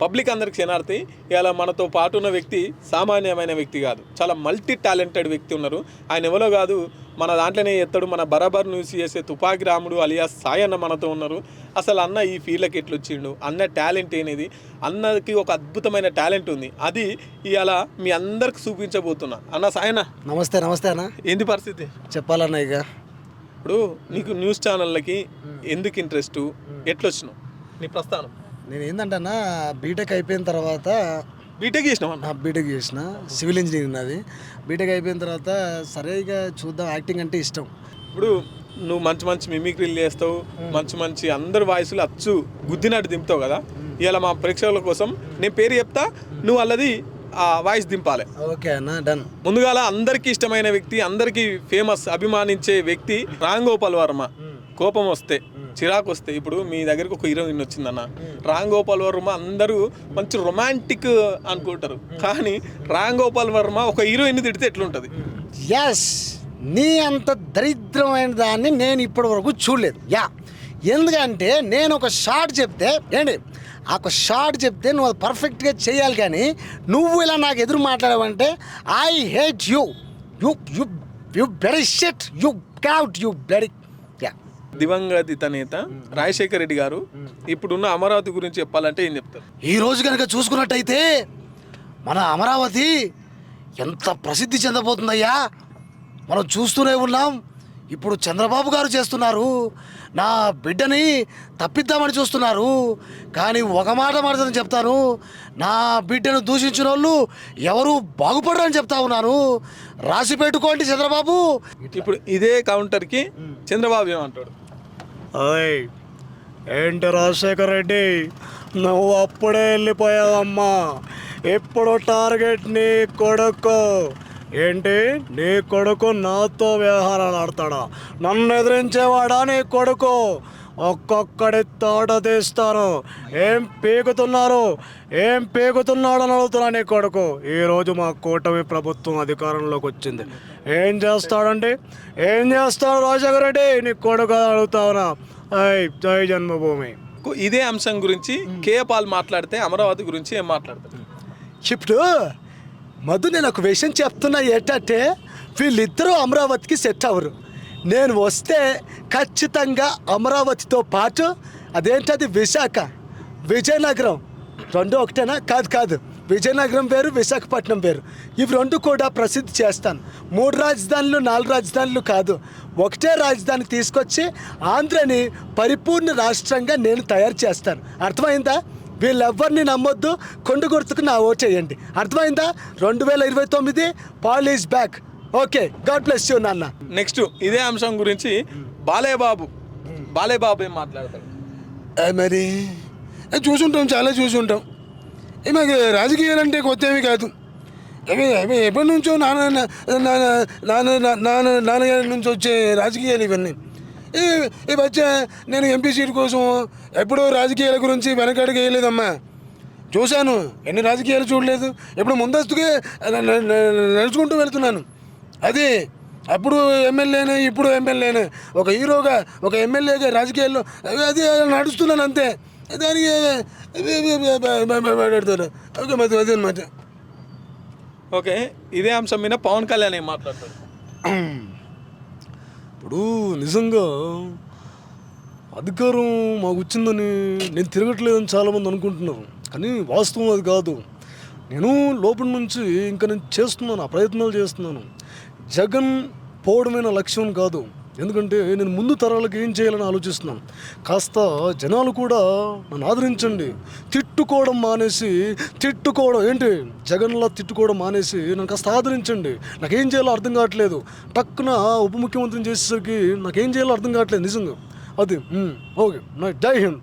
Public అందరికి క్షణార్థి ఇలా మనతో పాటు ఉన్న వ్యక్తి సామాన్యమైన వ్యక్తి కాదు. చాలా మల్టీ టాలెంటెడ్ వ్యక్తి ఉన్నారు. ఆయన ఎవరో కాదు. మన దాంట్లోనే ఎత్తడు. మన బరాబర్ న్యూస్ చేసే తుపాకి రాముడు అలియాస్ సాయి అన్న మనతో ఉన్నారు. అసలు అన్న ఈ ఫీల్డ్కి ఎట్లా వచ్చిండు అన్న టాలెంట్ అనేది అన్నకి ఒక అద్భుతమైన టాలెంట్ ఉంది. అది ఇవాళ మీ అందరికి చూపించబోతున్నా. అన్న సాయన నమస్తే నమస్తే అన్న. ఏంది పరిస్థితి? చెప్పాలన్న ఇక. ఇప్పుడు నీకు న్యూస్ ఛానళ్ళకి ఎందుకు ఇంట్రెస్ట్ ఎట్లా వచ్చినావు నీ ప్రస్థానం? నేను ఏంటంటే అన్న బీటెక్ అయిపోయిన తర్వాత బీటెక్ చేసినావు? అన్న నా బీటెక్ చేసిన సివిల్ ఇంజనీరింగ్ నాది. బీటెక్ అయిపోయిన తర్వాత సరే ఇక చూద్దాం యాక్టింగ్ అంటే ఇష్టం. ఇప్పుడు నువ్వు మంచి మంచి మిమిక్రీలు చేస్తావు మంచి మంచి అందరి వాయిస్లు అచ్చు గుద్దినట్టు దింపుతావు కదా? ఇవాళ మా ప్రేక్షకుల కోసం నేను పేరు చెప్తా నువ్వు అల్లది ఆ వాయిస్ దింపాలి. ఓకే అన్న డన్. ముందుగాల అందరికీ ఇష్టమైన వ్యక్తి అందరికీ ఫేమస్ అభిమానించే వ్యక్తి రామ్ గోపాల్ వర్మ కోపం వస్తే. చిరాకు వస్తే ఇప్పుడు మీ దగ్గరికి ఒక హీరోయిన్ వచ్చిందన్న. రామ్ గోపాల్ వర్మ అందరూ మంచి రొమాంటిక్ అనుకుంటారు. కానీ రామ్ గోపాల్ వర్మ ఒక హీరోయిన్ తిడితే ఎట్లుంటుంది? ఎస్ నీ అంత దరిద్రమైన దాన్ని నేను ఇప్పటి వరకు చూడలేదు. యా ఎందుకంటే నేను ఒక షార్ట్ చెప్తే ఏంటి? ఆ ఒక షార్ట్ చెప్తే నువ్వు అది పర్ఫెక్ట్గా చేయాలి కానీ నువ్వు ఇలా నాకు ఎదురు మాట్లాడావంటే I hate you you you you very shit you cat you very దివంగత నేత రాజశేఖర రెడ్డి గారు ఇప్పుడున్న అమరావతి గురించి చెప్పాలంటే ఏం చెప్తారు? ఈ రోజు కనుక చూసుకున్నట్టయితే మన అమరావతి ఎంత ప్రసిద్ధి చెందబోతుందయ్యా. మనం చూస్తూనే ఉన్నాం. ఇప్పుడు చంద్రబాబు గారు చేస్తున్నారు. నా బిడ్డని తప్పిద్దామని చూస్తున్నారు. కానీ ఒక మాట మాత్రం చెప్తాను. నా బిడ్డను దూషించిన వాళ్ళు ఎవరు బాగుపడరని చెప్తా ఉన్నాను. రాసి పెట్టుకోండి చంద్రబాబు. ఇప్పుడు ఇదే కౌంటర్కి చంద్రబాబు ఏమంటాడు? ఓయ్ ఏంటి రాజశేఖర్ రెడ్డి? నువ్వు అప్పుడే వెళ్ళిపోయావమ్మా. ఇప్పుడు టార్గెట్ నీ కొడుకు. ఏంటి? నీ కొడుకు నాతో వ్యవహారాలు ఆడతాడా? నన్ను ఎదిరించేవాడా నీ కొడుకు? ఒక్కొక్కడి తోట తీస్తాను. ఏం పీకుతున్నారు? ఏం పీకుతున్నాడని అడుగుతున్నా నీ కొడుకు. ఈరోజు మా కూటమి ప్రభుత్వం అధికారంలోకి వచ్చింది. ఏం చేస్తాడండి ఏం చేస్తాడు రాజశేఖర రెడ్డి? నీ కొడుకు అడుగుతావునా అయ్ జై జన్మభూమి. ఇదే అంశం గురించి కే పాల్ మాట్లాడితే అమరావతి గురించి ఏం మాట్లాడతారు? ఇప్పుడు మధు నేను ఒక విషయం చెప్తున్నా ఏంటంటే వీళ్ళిద్దరూ అమరావతికి సెట్ అవ్వరు. నేను వస్తే ఖచ్చితంగా అమరావతితో పాటు అదేంటది విశాఖ విజయనగరం రెండు ఒకటేనా? కాదు కాదు. విజయనగరం వేరు విశాఖపట్నం వేరు. ఇవి రెండు కూడా ప్రసిద్ధి చేస్తాను. మూడు రాజధానులు నాలుగు రాజధానులు కాదు. ఒకటే రాజధాని తీసుకొచ్చి ఆంధ్రని పరిపూర్ణ రాష్ట్రంగా నేను తయారు చేస్తాను. అర్థమైందా? వీళ్ళెవ్వరిని నమ్మొద్దు. కొండ గుర్తుకు నా ఓటేయండి అర్థమైందా? రెండు వేల ఇరవై తొమ్మిది Paul is back. Okay God bless you నాన్న. నెక్స్ట్ ఇదే అంశం గురించి బాలయ్య బాబు బాలయ్య బాబు ఏం మాట్లాడతాడు మరి? ఏ చూసుంటాం చాలా చూసుంటాం. మాకు రాజకీయాలు అంటే కొత్త ఏమి కాదు. అవి అవి ఎప్పటి నుంచో నాన్న నాన్న నాన్న నాన్న నాన్నగారి నుంచి వచ్చే రాజకీయాలు ఇవన్నీ. ఈ వచ్చే నేను ఎంపీ సీట్ కోసం ఎప్పుడో రాజకీయాల గురించి వెనకడుగు వేయలేదమ్మా చూశాను ఎన్ని రాజకీయాలు చూడలేదు. ఇప్పుడు ముందస్తుగా నడుచుకుంటూ వెళ్తున్నాను. అది అప్పుడు ఎమ్మెల్యేనే ఇప్పుడు ఎమ్మెల్యేనే. ఒక హీరోగా ఒక ఎమ్మెల్యేగా రాజకీయాల్లో అది నడుస్తున్నాను అంతే. దానికి మాట్లాడతాను ఓకే మధ్య మధ్య అనమాట ఓకే ఇదే అంశం మీద పవన్ కళ్యాణ్ ఏం మాట్లాడతాడు ఇప్పుడు నిజంగా అధికారం మాకు వచ్చిందని నేను తిరగట్లేదని చాలామంది అనుకుంటున్నారు కానీ వాస్తవం అది కాదు నేను లోపల నుంచి ఇంకా నేను చేస్తున్నాను ఆ ప్రయత్నాలు చేస్తున్నాను జగన్ పోవడమైన లక్ష్యం కాదు ఎందుకంటే నేను ముందు తరాలకు ఏం చేయాలని ఆలోచిస్తున్నాను. కాస్త జనాలు కూడా నన్ను ఆదరించండి. తిట్టుకోవడం మానేసి తిట్టుకోవడం ఏంటి? జగన్లా తిట్టుకోవడం మానేసి నన్ను కాస్త ఆదరించండి. నాకేం చేయాలో అర్థం కావట్లేదు. టక్కున ఉప ముఖ్యమంత్రిని చేసేసరికి నాకేం చేయాలో అర్థం కావట్లేదు నిజంగా. అది ఓకే. జై హింద్.